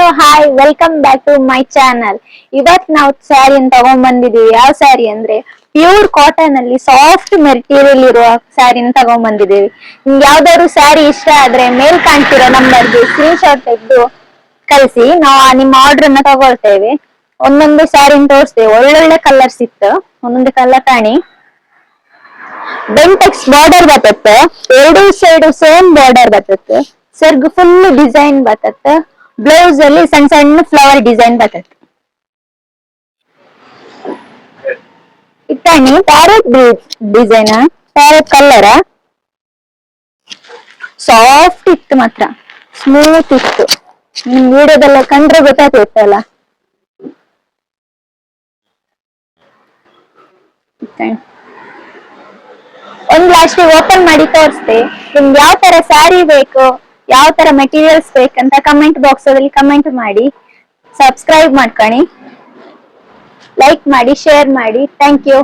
Hello hi welcome back to my channel ಇವತ್ ನಾವು ಸ್ಯಾರಿ ತಗೊಂಡ್ ಬಂದಿದೀವಿ ಯಾವ ಸ್ಯಾರಿ ಅಂದ್ರೆ ಪ್ಯೂರ್ ಕಾಟನ್ ಅಲ್ಲಿ ಸಾಫ್ಟ್ ಮೆಟೀರಿಯಲ್ ಇರುವ ಸ್ಯಾರಿನ ತಗೊಂಡ್ ಬಂದಿದೀವಿ ನಿಮ್ಗೆ ಯಾವ್ದಾದ್ರು ಸ್ಯಾರಿ ಇಷ್ಟ ಆದ್ರೆ ಮೇಲ್ ಕಾಣ್ತಿರೋ ನಂಬರ್ಗೆ ಸ್ಕ್ರೀನ್ ಶಾಟ್ ತೆಗೆದು ಕಳಿಸಿ. ನಾವು ನಿಮ್ಮ ಆರ್ಡರ್ ಅನ್ನ ತಗೊಳ್ತೇವೆ. ಒಂದೊಂದು ಸ್ಯಾರಿನ ತೋರಿಸ್ತೇವೆ. ಒಳ್ಳೊಳ್ಳೆ ಕಲರ್ಸ್ ಇತ್ತು. ಒಂದೊಂದು ಕಲರ್ ಕಾಣಿ. ಬೆಂಟೆಕ್ಸ್ ಬಾರ್ಡರ್ ಬರ್ತತ್ತೆ ಎರಡು ಸೈಡ್ ಸೇಮ್ ಬಾರ್ಡರ್ ಬರ್ತತ್ತೆ ಸರ್ಗ್ ಫುಲ್ ಡಿಸೈನ್ ಬರ್ತತ್ತೆ ಬ್ಲೌಸ್ ಅಲ್ಲಿ ಸಣ್ಣ ಸಣ್ಣ ಫ್ಲವರ್ ಡಿಸೈನ್ ಬರ್ತತ್ತೆ ಇತ್ತಾಣಿ parrot design parrot colour soft ಇತ್ತು ಮಾತ್ರ. ಸ್ಮೂತ್ ಇತ್ತು. ನಿಮ್ ವಿಡಿಯೋದೆಲ್ಲ ಕಂಡ್ರೆ ಗೊತ್ತಾಗ್ತಿತ್ತಲ್ಲ ಒಂದ್ ಲಾಸ್ಟ್ ಓಪನ್ ಮಾಡಿ ತೋರಿಸ್ತೆ ನಿಮ್ಗೆ ಯಾವ ತರ ಸ್ಯಾರಿ ಬೇಕು ಯಾವ ತರ ಮೆಟೀರಿಯಲ್ಸ್ ಬೇಕಂತ ಕಮೆಂಟ್ ಬಾಕ್ಸ್ ಅಲ್ಲಿ ಕಮೆಂಟ್ ಮಾಡಿ. ಸಬ್ಸ್ಕ್ರೈಬ್ ಮಾಡ್ಕೊಳ್ಳಿ ಲೈಕ್ ಮಾಡಿ ಶೇರ್ ಮಾಡಿ. Thank you